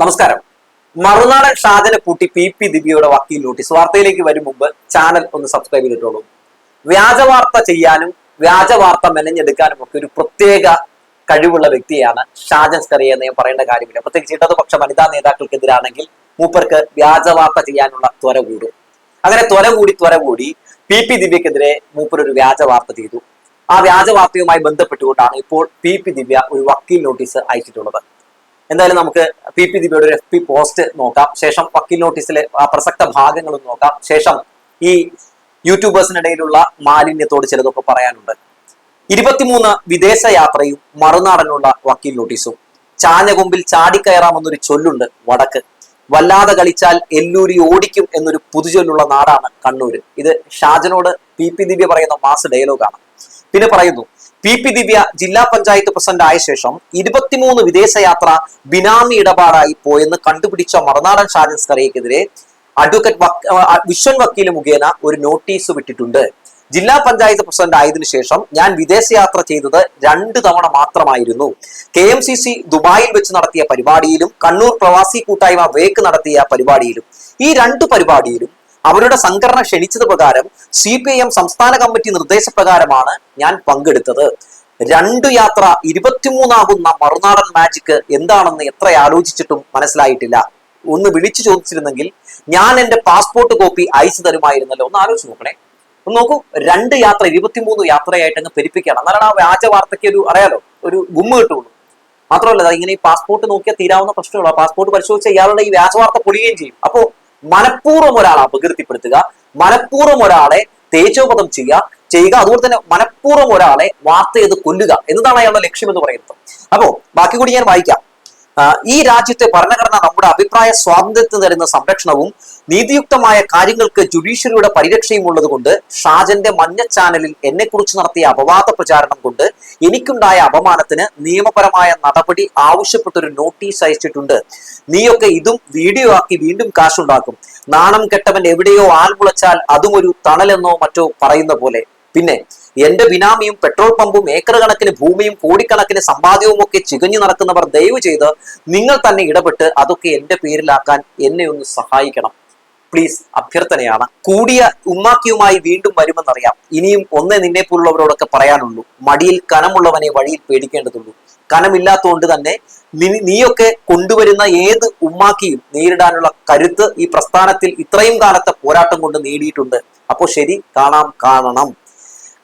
നമസ്കാരം. മറുനാടൻ ഷാജനെ കൂട്ടി P P ദിവ്യയുടെ വക്കീൽ നോട്ടീസ് വാർത്തയിലേക്ക് വരും മുമ്പ് ചാനൽ ഒന്ന് സബ്സ്ക്രൈബ് ചെയ്തിട്ടുള്ളൂ. വ്യാജ വാർത്ത ചെയ്യാനും വ്യാജ വാർത്ത മെനഞ്ഞെടുക്കാനും ഒക്കെ ഒരു പ്രത്യേക കഴിവുള്ള വ്യക്തിയാണ് ഷാജൻ സ്കറി എന്ന് ഞാൻ പറയേണ്ട കാര്യമില്ല. പ്രത്യേകിച്ച് ഇടതുപക്ഷ വനിതാ നേതാക്കൾക്കെതിരാണെങ്കിൽ മൂപ്പർക്ക് വ്യാജ വാർത്ത ചെയ്യാനുള്ള ത്വര കൂടും. അങ്ങനെ ത്വര കൂടി ത്വര കൂടി പി പി ദിവ്യക്കെതിരെ മൂപ്പർ ഒരു വ്യാജ വാർത്ത ചെയ്തു. ആ വ്യാജ വാർത്തയുമായി ബന്ധപ്പെട്ടുകൊണ്ടാണ് ഇപ്പോൾ പി പി ദിവ്യ ഒരു വക്കീൽ നോട്ടീസ് അയച്ചിട്ടുള്ളത്. എന്തായാലും നമുക്ക് പി പി ദിബിയുടെ ഒരു എഫ് പി പോസ്റ്റ് നോക്കാം. ശേഷം വക്കീൽ നോട്ടീസിലെ പ്രസക്ത ഭാഗങ്ങളും നോക്കാം. ശേഷം ഈ യൂട്യൂബേഴ്സിനിടയിലുള്ള മാലിന്യത്തോട് ചിലതൊക്കെ പറയാനുണ്ട്. ഇരുപത്തിമൂന്ന് വിദേശ യാത്രയും മറുനാടനുള്ള വക്കീൽ നോട്ടീസും ചാഞ്ഞകൊമ്പിൽ ചാടിക്കയറാമെന്നൊരു ചൊല്ലുണ്ട് വടക്ക്. വല്ലാതെ കളിച്ചാൽ എല്ലൂരി ഓടിക്കും എന്നൊരു പുതുചൊല്ലുള്ള നാടാണ് കണ്ണൂര്. ഇത് ഷാജനോട് പി പി ദിവ്യ പറയുന്ന മാസ് ഡയലോഗാണ് പിന്നെ പറയുന്നു പി പി ദിവ്യ ജില്ലാ പഞ്ചായത്ത് പ്രസിഡന്റ് ആയ ശേഷം ഇരുപത്തിമൂന്ന് വിദേശയാത്ര ബിനാമി ഇടപാടായി പോയെന്ന് കണ്ടുപിടിച്ച മറുനാടൻ ഷാജൻ സ്കറിയക്കെതിരെ അഡ്വക്കേറ്റ് വിശ്വൻ വക്കീൽ മുഖേന ഒരു നോട്ടീസ് വിട്ടിട്ടുണ്ട്. ജില്ലാ പഞ്ചായത്ത് പ്രസിഡന്റ് ആയതിനു ശേഷം ഞാൻ വിദേശയാത്ര ചെയ്തത് രണ്ട് തവണ മാത്രമായിരുന്നു. കെ എം സി സി ദുബായിൽ വെച്ച് നടത്തിയ പരിപാടിയിലും കണ്ണൂർ പ്രവാസി കൂട്ടായ്മ വേക്ക് നടത്തിയ പരിപാടിയിലും ഈ രണ്ട് പരിപാടിയിലും അവരുടെ സംഘടന ക്ഷണിച്ചത് പ്രകാരം സി പി ഐ എം സംസ്ഥാന കമ്മിറ്റി നിർദ്ദേശപ്രകാരമാണ് ഞാൻ പങ്കെടുത്തത്. രണ്ടു യാത്ര ഇരുപത്തിമൂന്നാകുന്ന മറുനാടൻ മാജിക്ക് എന്താണെന്ന് എത്ര ആലോചിച്ചിട്ടും മനസ്സിലായിട്ടില്ല. ഒന്ന് വിളിച്ചു ചോദിച്ചിരുന്നെങ്കിൽ ഞാൻ എന്റെ പാസ്പോർട്ട് കോപ്പി അയച്ചു തരുമായിരുന്നല്ലോ. ഒന്ന് ആലോചിച്ച് നോക്കണേ. ഒന്ന് നോക്കൂ രണ്ട് യാത്ര ഇരുപത്തിമൂന്ന് യാത്രയായിട്ട് അങ്ങ് പെരുപ്പിക്കണം എന്നാലാണ് ആ വ്യാജ വാർത്തയ്ക്ക് ഒരു അറിയാലോ ഒരു ഗുമ്മ കിട്ടുള്ളൂ. മാത്രമല്ല ഇങ്ങനെ ഈ പാസ്പോർട്ട് നോക്കിയാൽ തീരാവുന്ന പ്രശ്നമുള്ള. പാസ്പോർട്ട് പരിശോധിച്ച ഇയാളുടെ ഈ വ്യാജ വാർത്ത പൊളിയുകയും ചെയ്യും. അപ്പോ മനഃപൂർവം ഒരാളെ അപകീർത്തിപ്പെടുത്തുക മനഃപൂർവം ഒരാളെ തേജോപദം ചെയ്യുക ചെയ്യുക. അതുപോലെ തന്നെ മനഃപൂർവം ഒരാളെ വാർത്ത ചെയ്ത് കൊല്ലുക എന്നതാണ് അയാളുടെ ലക്ഷ്യം എന്ന് പറയുന്നത്. അപ്പോ ബാക്കി കൂടി ഞാൻ വായിക്കാം. ഈ രാജ്യത്തെ ഭരണഘടന നമ്മുടെ അഭിപ്രായ സ്വാതന്ത്ര്യത്തിന് തരുന്ന സംരക്ഷണവും നീതിയുക്തമായ കാര്യങ്ങൾക്ക് ജുഡീഷ്യറിയുടെ പരിരക്ഷയും ഉള്ളതുകൊണ്ട് ഷാജന്റെ മഞ്ഞ ചാനലിൽ എന്നെക്കുറിച്ച് നടത്തിയ അപവാദ പ്രചാരണം കൊണ്ട് എനിക്കുണ്ടായ അപമാനത്തിന് നിയമപരമായ നടപടി ആവശ്യപ്പെട്ടൊരു നോട്ടീസ് അയച്ചിട്ടുണ്ട്. നീയൊക്കെ ഇതും വീഡിയോ ആക്കി വീണ്ടും കാശുണ്ടാക്കും. നാണം കെട്ടവൻ എവിടെയോ ആൽ മുളച്ചാൽ അതും ഒരു തണലെന്നോ മറ്റോ പറയുന്ന പോലെ. പിന്നെ എന്റെ ബിനാമിയും പെട്രോൾ പമ്പും ഏക്കർ കണക്കിന് ഭൂമിയും കോടിക്കണക്കിന് സമ്പാദ്യവും ഒക്കെ ചികഞ്ഞു നടക്കുന്നവർ ദയവ് ചെയ്ത് നിങ്ങൾ തന്നെ ഇടപെട്ട് അതൊക്കെ എന്റെ പേരിലാക്കാൻ എന്നെ ഒന്ന് സഹായിക്കണം. പ്ലീസ് അഭ്യർത്ഥനയാണ്. കൂടിയ ഉമ്മാക്കിയുമായി വീണ്ടും വരുമെന്നറിയാം. ഇനിയും ഒന്നേ നിന്നെ പോലുള്ളവരോടൊക്കെ പറയാനുള്ളൂ. മടിയിൽ കനമുള്ളവനെ വഴിയിൽ പേടിക്കേണ്ടതുള്ളൂ. കനമില്ലാത്തതുകൊണ്ട് തന്നെ നീയൊക്കെ കൊണ്ടുവരുന്ന ഏത് ഉമ്മാക്കിയും നേരിടാനുള്ള കരുത്ത് ഈ പ്രസ്ഥാനത്തിൽ ഇത്രയും കാലത്തെ പോരാട്ടം കൊണ്ട് നേടിയിട്ടുണ്ട്. അപ്പോൾ ശരി കാണാം കാണണം.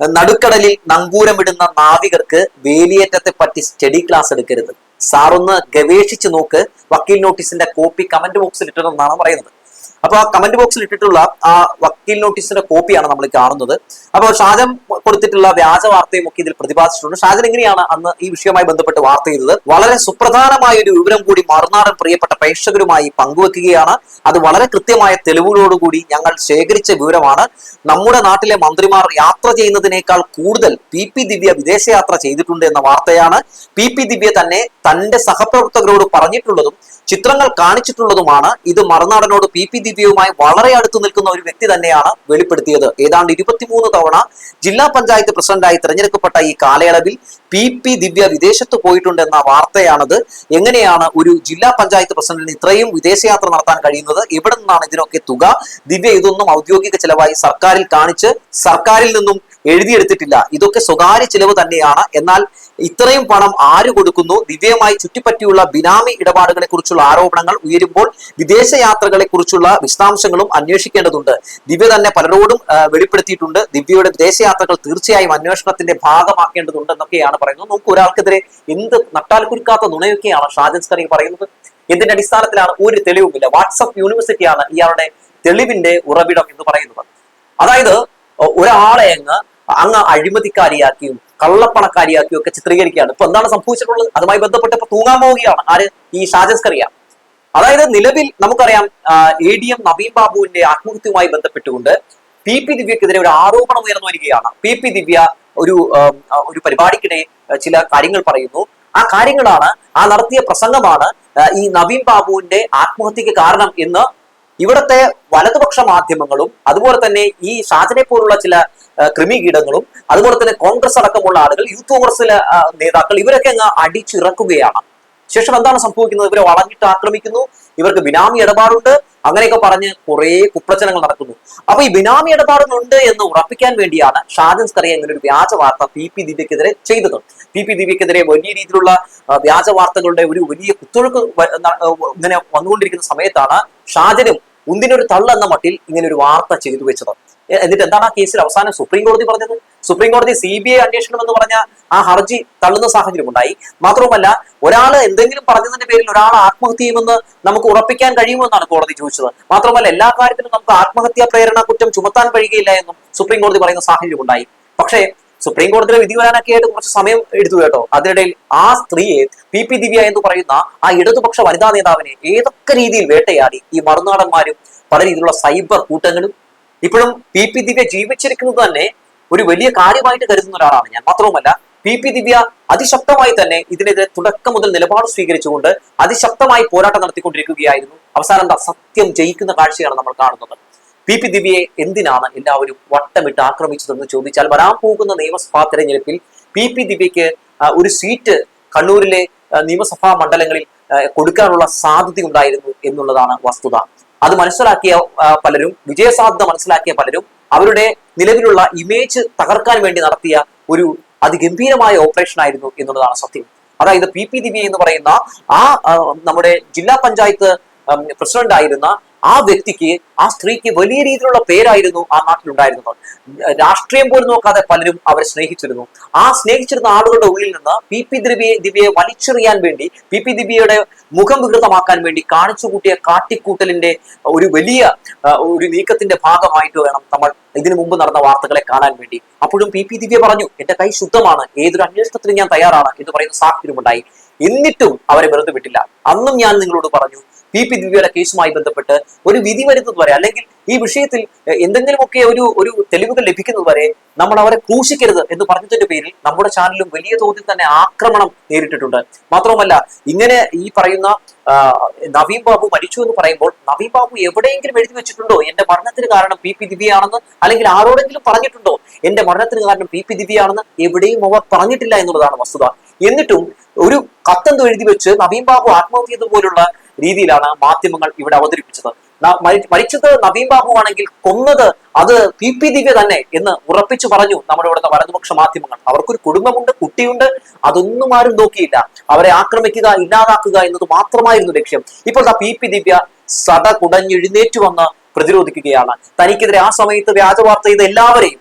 നടുക്കടലിൽ നങ്കൂരമിടുന്ന നാവികർക്ക് വേലിയേറ്റത്തെ പറ്റി സ്റ്റഡി ക്ലാസ് എടുക്കരുത്. സാറൊന്ന് ഗവേഷിച്ച് നോക്ക്. വക്കീൽ നോട്ടീസിന്റെ കോപ്പി കമന്റ് ബോക്സിൽ ഇട്ടണമെന്നാണ് പറയുന്നത്. അപ്പൊ ആ കമന്റ് ബോക്സിൽ ഇട്ടിട്ടുള്ള ആ വക്കീൽ നോട്ടീസിന്റെ കോപ്പിയാണ് നമ്മൾ കാണുന്നത്. അപ്പോൾ ഷാജൻ കൊടുത്തിട്ടുള്ള വ്യാജ വാർത്തയും ഒക്കെ ഇതിൽ പ്രതിപാദിച്ചിട്ടുണ്ട്. ഷാജൻ എങ്ങനെയാണ് അന്ന് ഈ വിഷയവുമായി ബന്ധപ്പെട്ട് വാർത്ത ചെയ്തത്? വളരെ സുപ്രധാനമായ ഒരു വിവരം കൂടി മറുനാടൻ പ്രിയപ്പെട്ട പ്രേക്ഷകരുമായി പങ്കുവെക്കുകയാണ്. അത് വളരെ കൃത്യമായ തെളിവുകളോടുകൂടി ഞങ്ങൾ ശേഖരിച്ച വിവരമാണ്. നമ്മുടെ നാട്ടിലെ മന്ത്രിമാർ യാത്ര ചെയ്യുന്നതിനേക്കാൾ കൂടുതൽ പി പി ദിവ്യ വിദേശയാത്ര ചെയ്തിട്ടുണ്ട് എന്ന വാർത്തയാണ് പി പി ദിവ്യ തന്നെ തന്റെ സഹപ്രവർത്തകരോട് പറഞ്ഞിട്ടുള്ളതും ചിത്രങ്ങൾ കാണിച്ചിട്ടുള്ളതുമാണ്. ഇത് മറുനാടനോട് പി പി ദിവ്യവുമായി വളരെ അടുത്ത് നിൽക്കുന്ന ഒരു വ്യക്തി തന്നെയാണ് വെളിപ്പെടുത്തിയത്. ഏതാണ്ട് ഇരുപത്തിമൂന്ന് തവണ ജില്ലാ പഞ്ചായത്ത് പ്രസിഡന്റായി തിരഞ്ഞെടുക്കപ്പെട്ട ഈ കാലയളവിൽ പി പി ദിവ്യ വിദേശത്ത് പോയിട്ടുണ്ടെന്ന വാർത്തയാണത്. എങ്ങനെയാണ് ഒരു ജില്ലാ പഞ്ചായത്ത് പ്രസിഡന്റിന് ഇത്രയും വിദേശയാത്ര നടത്താൻ കഴിയുന്നത്? എവിടെ നിന്നാണ് ഇതിനൊക്കെ തുക? ദിവ്യ ഇതൊന്നും ഔദ്യോഗിക ചെലവായി സർക്കാരിൽ കാണിച്ച് സർക്കാരിൽ നിന്നും എഴുതിയെടുത്തിട്ടില്ല. ഇതൊക്കെ സ്വകാര്യ ചിലവ് തന്നെയാണ്. എന്നാൽ ഇത്രയും പണം ആര് കൊടുക്കുന്നു? ദിവ്യമായി ചുറ്റിപ്പറ്റിയുള്ള ബിനാമി ഇടപാടുകളെ കുറിച്ചുള്ള ആരോപണങ്ങൾ ഉയരുമ്പോൾ വിദേശ യാത്രകളെ കുറിച്ചുള്ള വിശദാംശങ്ങളും അന്വേഷിക്കേണ്ടതുണ്ട്. ദിവ്യ തന്നെ പലരോടും വെളിപ്പെടുത്തിയിട്ടുണ്ട്. ദിവ്യയുടെ വിദേശയാത്രകൾ തീർച്ചയായും അന്വേഷണത്തിന്റെ ഭാഗമാക്കേണ്ടതുണ്ട് എന്നൊക്കെയാണ് പറയുന്നത്. നമുക്ക് ഒരാൾക്കെതിരെ എന്ത് നട്ടാൽ കുരുക്കാത്ത നുണയൊക്കെയാണ് ഷാജൻ സ്കറി പറയുന്നത്. എന്തിന്റെ അടിസ്ഥാനത്തിലാണ്? ഒരു തെളിവുമില്ല. വാട്സപ്പ് യൂണിവേഴ്സിറ്റിയാണ് ഇയാളുടെ തെളിവിന്റെ ഉറവിടം എന്ന് പറയുന്നത്. അതായത് ഒരാളെ അങ്ങ് അങ്ങ് അഴിമതിക്കാരിയാക്കിയും കള്ളപ്പണക്കാരിയാക്കിയും ഒക്കെ ചിത്രീകരിക്കുകയാണ്. ഇപ്പൊ എന്താണ് സംഭവിച്ചിട്ടുള്ളത്? അതുമായി ബന്ധപ്പെട്ട് ഇപ്പൊ തൂങ്ങാൻ പോവുകയാണ്. ആര്? ഈ ഷാജസ്കറിയ അതായത് നിലവിൽ നമുക്കറിയാം എ ഡി എം നവീൻ ബാബുവിന്റെ ആത്മഹത്യയുമായി ബന്ധപ്പെട്ടുകൊണ്ട് പി പി ദിവ്യക്കെതിരെ ഒരു ആരോപണം ഉയർന്നു വരികയാണ്. പി പി ദിവ്യ ഒരു ഒരു പരിപാടിക്കിടെ ചില കാര്യങ്ങൾ പറയുന്നു. ആ കാര്യങ്ങളാണ് ആ നടത്തിയ പ്രസംഗമാണ് ഈ നവീൻ ബാബുവിന്റെ ആത്മഹത്യക്ക് കാരണം എന്ന് ഇവിടുത്തെ വലതുപക്ഷ മാധ്യമങ്ങളും അതുപോലെ തന്നെ ഈ ഷാജനെ പോലുള്ള ചില കൃമികീടങ്ങളും അതുപോലെ തന്നെ കോൺഗ്രസ് അടക്കമുള്ള ആളുകൾ യൂത്ത് കോൺഗ്രസിലെ നേതാക്കൾ ഇവരൊക്കെ അങ്ങ് അടിച്ചിറക്കുകയാണ്. ശേഷം എന്താണ് സംഭവിക്കുന്നത്? ഇവരെ വളഞ്ഞിട്ട് ആക്രമിക്കുന്നു. ഇവർക്ക് ബിനാമി ഇടപാടുണ്ട്. അങ്ങനെയൊക്കെ പറഞ്ഞ് കുറെ കുപ്രചനങ്ങൾ നടക്കുന്നു. അപ്പൊ ഈ ബിനാമി ഇടപാടുകളുണ്ട് എന്ന് ഉറപ്പിക്കാൻ വേണ്ടിയാണ് ഷാജൻ സ്കറിയ ഒരു വ്യാജ വാർത്ത പി പി ദിവ്യക്കെതിരെ ചെയ്തത്. പി പി ദിവ്യക്കെതിരെ വലിയ രീതിയിലുള്ള വ്യാജ വാർത്തകളുടെ ഒരു വലിയ കുത്തൊഴുക്ക് ഇങ്ങനെ വന്നുകൊണ്ടിരിക്കുന്ന സമയത്താണ് ഷാജനും ഉന്തിനൊരു തള്ള എന്ന മട്ടിൽ ഇങ്ങനെ ഒരു വാർത്ത ചെയ്തു വെച്ചത്. എന്നിട്ട് എന്താണ് ആ കേസിൽ അവസാനം സുപ്രീം കോടതി പറഞ്ഞത്? സുപ്രീം കോടതി സി ബി ഐ അന്വേഷണം എന്ന് പറഞ്ഞ ആ ഹർജി തള്ളുന്ന സാഹചര്യം ഉണ്ടായി മാത്രവുമല്ല ഒരാൾ എന്തെങ്കിലും പറഞ്ഞതിന്റെ പേരിൽ ഒരാൾ ആത്മഹത്യ ചെയ്യുമെന്ന് നമുക്ക് ഉറപ്പിക്കാൻ കഴിയുമെന്നാണ് കോടതി ചോദിച്ചത്. മാത്രമല്ല എല്ലാ കാര്യത്തിലും നമുക്ക് ആത്മഹത്യാ പ്രേരണ കുറ്റം ചുമത്താൻ കഴിയുകയില്ല എന്നും സുപ്രീം കോടതി പറയുന്ന സാഹചര്യം ഉണ്ടായി പക്ഷേ സുപ്രീം കോടതിയുടെ വിധി വരാനൊക്കെ ആയിട്ട് കുറച്ച് സമയം എടുത്തു കേട്ടോ. അതിനിടയിൽ ആ സ്ത്രീയെ പി പി ദിവ്യ എന്ന് പറയുന്ന ആ ഇടതുപക്ഷ വനിതാ നേതാവിനെ ഏതൊക്കെ രീതിയിൽ വേട്ടയാടി ഈ മറുനാടന്മാരും പല രീതിയിലുള്ള സൈബർ കൂട്ടങ്ങളും ഇപ്പോഴും പി പി ദിവ്യ ജീവിച്ചിരിക്കുന്നത് തന്നെ ഒരു വലിയ കാര്യമായിട്ട് കരുതുന്ന ഒരാളാണ് ഞാൻ. മാത്രവുമല്ല പി പി ദിവ്യ അതിശക്തമായി തന്നെ ഇതിനെതിരെ തുടക്കം മുതൽ നിലപാട് സ്വീകരിച്ചുകൊണ്ട് അതിശക്തമായി പോരാട്ടം നടത്തിക്കൊണ്ടിരിക്കുകയായിരുന്നു. അവസാനം സത്യം ജയിക്കുന്ന കാഴ്ചയാണ് നമ്മൾ കാണുന്നത്. പി പി ദിവ്യയെ എന്തിനാണ് എല്ലാവരും വട്ടമിട്ട് ആക്രമിച്ചതെന്ന് ചോദിച്ചാൽ വരാൻ പോകുന്ന നിയമസഭാ തെരഞ്ഞെടുപ്പിൽ പി പി ദിവ്യക്ക് ഒരു സീറ്റ് കണ്ണൂരിലെ നിയമസഭാ മണ്ഡലങ്ങളിൽ കൊടുക്കാനുള്ള സാധ്യത ഉണ്ടായിരുന്നു എന്നുള്ളതാണ് വസ്തുത. അത് മനസ്സിലാക്കിയ പലരും വിജയസാധ്യത മനസ്സിലാക്കിയ പലരും അവരുടെ നിലവിലുള്ള ഇമേജ് തകർക്കാൻ വേണ്ടി നടത്തിയ ഒരു അതിഗംഭീരമായ ഓപ്പറേഷൻ ആയിരുന്നു എന്നുള്ളതാണ് സത്യം. അതായത് പി പി ദിവ്യ എന്ന് പറയുന്ന ആ, നമ്മുടെ ജില്ലാ പഞ്ചായത്ത് പ്രസിഡന്റ് ആയിരുന്ന ആ വ്യക്തിക്ക് ആ സ്ത്രീക്ക് വലിയ രീതിയിലുള്ള പേരായിരുന്നു ആ നാട്ടിലുണ്ടായിരുന്നത്. രാഷ്ട്രീയം പോലും നോക്കാതെ പലരും അവരെ സ്നേഹിച്ചിരുന്നു. ആ സ്നേഹിച്ചിരുന്ന ആളുകളുടെ ഉള്ളിൽ നിന്ന് പി പി ദിവ്യയെ ദിവ്യയെ വലിച്ചെറിയാൻ വേണ്ടി പി പി ദിവ്യയുടെ മുഖം വികൃതമാക്കാൻ വേണ്ടി കാണിച്ചു കൂട്ടിയ കാട്ടിക്കൂട്ടലിന്റെ ഒരു വലിയ ഒരു നീക്കത്തിന്റെ ഭാഗമായിട്ട് വേണം നമ്മൾ ഇതിനു മുമ്പ് നടന്ന വാർത്തകളെ കാണാൻ വേണ്ടി. അപ്പോഴും പി പി ദിവ്യ പറഞ്ഞു എന്റെ കൈ ശുദ്ധമാണ്. ഏതൊരു അന്വേഷണത്തിനും ഞാൻ തയ്യാറാണ് എന്ന് പറയുന്ന സാഹചര്യമുണ്ടായി. എന്നിട്ടും അവരെ വെറുതെ വിട്ടില്ല. അന്നും ഞാൻ നിങ്ങളോട് പറഞ്ഞു പി പി ദിവ്യയുടെ കേസുമായി ബന്ധപ്പെട്ട് ഒരു വിധി വരുന്നത് വരെ അല്ലെങ്കിൽ ഈ വിഷയത്തിൽ എന്തെങ്കിലുമൊക്കെ ഒരു ഒരു തെളിവുകൾ ലഭിക്കുന്നത് വരെ നമ്മൾ അവരെ ക്രൂശിക്കരുത് എന്ന് പറഞ്ഞതിന്റെ പേരിൽ നമ്മുടെ ചാനലും വലിയ തോതിൽ തന്നെ ആക്രമണം നേരിട്ടിട്ടുണ്ട്. മാത്രവുമല്ല ഇങ്ങനെ ഈ പറയുന്ന നവീൻ ബാബു മരിച്ചു എന്ന് പറയുമ്പോൾ നവീൻ ബാബു എവിടെയെങ്കിലും എഴുതി വെച്ചിട്ടുണ്ടോ? എന്റെ മരണത്തിന് കാരണം പി പി ദിവ്യയാണെന്ന്? അല്ലെങ്കിൽ ആരോടെങ്കിലും പറഞ്ഞിട്ടുണ്ടോ? എന്റെ മരണത്തിന് കാരണം പി പി ദിവ്യയാണെന്ന്? എവിടെയും അവർ പറഞ്ഞിട്ടില്ല എന്നുള്ളതാണ് വസ്തുത. എന്നിട്ടും ഒരു കത്തെന്തോ എഴുതി വെച്ച് നവീൻ ബാബു ആത്മഹത്യ പോലുള്ള രീതിയിലാണ് മാധ്യമങ്ങൾ ഇവിടെ അവതരിപ്പിച്ചത്. മരിച്ചത് നവീൻ ബാബു ആണെങ്കിൽ കൊന്നത് അത് പി പി ദിവ്യ തന്നെ എന്ന് ഉറപ്പിച്ചു പറഞ്ഞു നമ്മുടെ ഇവിടുത്തെ വലതുപക്ഷ മാധ്യമങ്ങൾ. അവർക്കൊരു കുടുംബമുണ്ട് കുട്ടിയുണ്ട് അതൊന്നും ആരും നോക്കിയില്ല. അവരെ ആക്രമിക്കുക ഇല്ലാതാക്കുക എന്നത് മാത്രമായിരുന്നു ലക്ഷ്യം. ഇപ്പോൾ ആ പി പി ദിവ്യ സട കുടഞ്ഞെഴുന്നേറ്റ് വന്ന് പ്രതിരോധിക്കുകയാണ്. തനിക്കെതിരെ ആ സമയത്ത് വ്യാജ വാർത്ത ചെയ്ത എല്ലാവരെയും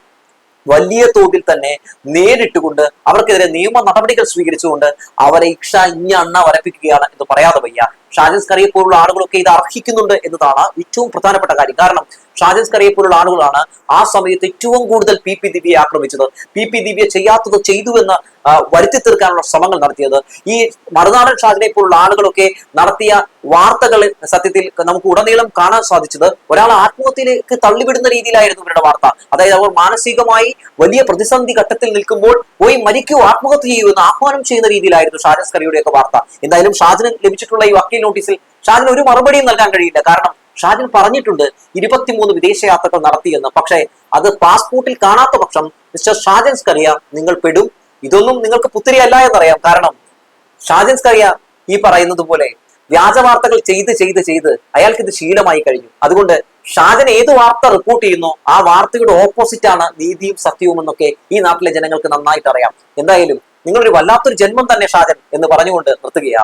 വലിയ തോതിൽ തന്നെ നേരിട്ടുകൊണ്ട് അവർക്കെതിരെ നിയമ നടപടികൾ സ്വീകരിച്ചുകൊണ്ട് അവരെ ഇക്ഷ ഇഞ്ഞ അണ്ണ വരപ്പിക്കുകയാണ് എന്ന് പറയാതെ വയ്യ. ഷാജൻസ് കറിയെ പോലുള്ള ആളുകളൊക്കെ ഇത് അർഹിക്കുന്നുണ്ട് എന്നതാണ് ഏറ്റവും പ്രധാനപ്പെട്ട കാര്യം. കാരണം ഷാജൻസ് കറിയെ പോലുള്ള ആളുകളാണ് ആ സമയത്ത് ഏറ്റവും കൂടുതൽ പി പി ദിവ്യയെ ആക്രമിച്ചത്. പി പി ദിവ്യ ചെയ്യാത്തത് ചെയ്തു എന്ന് വരുത്തി തീർക്കാനുള്ള ശ്രമങ്ങൾ നടത്തിയത്. ഈ മറുനാടൻ ഷാജിനെ പോലുള്ള ആളുകളൊക്കെ നടത്തിയ വാർത്തകൾ സത്യത്തിൽ നമുക്ക് ഉടനീളം കാണാൻ സാധിച്ചത് ഒരാൾ ആത്മഹത്യയിലേക്ക് തള്ളിവിടുന്ന രീതിയിലായിരുന്നു ഇവരുടെ വാർത്ത. അതായത് അവർ മാനസികമായി വലിയ പ്രതിസന്ധി ഘട്ടത്തിൽ നിൽക്കുമ്പോൾ പോയി മരിക്കൂ ആത്മഹത്യ ചെയ്യൂ എന്ന് ആഹ്വാനം ചെയ്യുന്ന രീതിയിലായിരുന്നു ഷാജൻസ് കറിയുടെയൊക്കെ വാർത്ത. എന്തായാലും ഷാജിന് ലഭിച്ചിട്ടുള്ള ഈ വക്കീൽ നോട്ടീസിൽ ഷാജിന് ഒരു മറുപടിയും നൽകാൻ കഴിയില്ല. കാരണം ഷാജിൻ പറഞ്ഞിട്ടുണ്ട് ഇരുപത്തിമൂന്ന് വിദേശയാത്രകൾ നടത്തിയെന്ന്. പക്ഷേ അത് പാസ്പോർട്ടിൽ കാണാത്ത പക്ഷം മിസ്റ്റർ ഷാജൻസ് കറിയ നിങ്ങൾ പെടും. ഇതൊന്നും നിങ്ങൾക്ക് പുത്തിരിയല്ല എന്നറിയാം. കാരണം ഷാജൻസ് കറിയ ഈ പറയുന്നത് പോലെ വ്യാജ വാർത്തകൾ ചെയ്ത് ചെയ്ത് ചെയ്ത് അയാൾക്ക് ഇത് ശീലമായി കഴിഞ്ഞു. അതുകൊണ്ട് ഷാജൻ ഏത് വാർത്ത റിപ്പോർട്ട് ചെയ്യുന്നു ആ വാർത്തയുടെ ഓപ്പോസിറ്റ് ആണ് നീതിയും സത്യവും എന്നൊക്കെ ഈ നാട്ടിലെ ജനങ്ങൾക്ക് നന്നായിട്ട് അറിയാം എന്തായാലും നിങ്ങളൊരു വല്ലാത്തൊരു ജന്മം തന്നെ ഷാജൻ എന്ന് പറഞ്ഞുകൊണ്ട് നിർത്തുകയാണ്.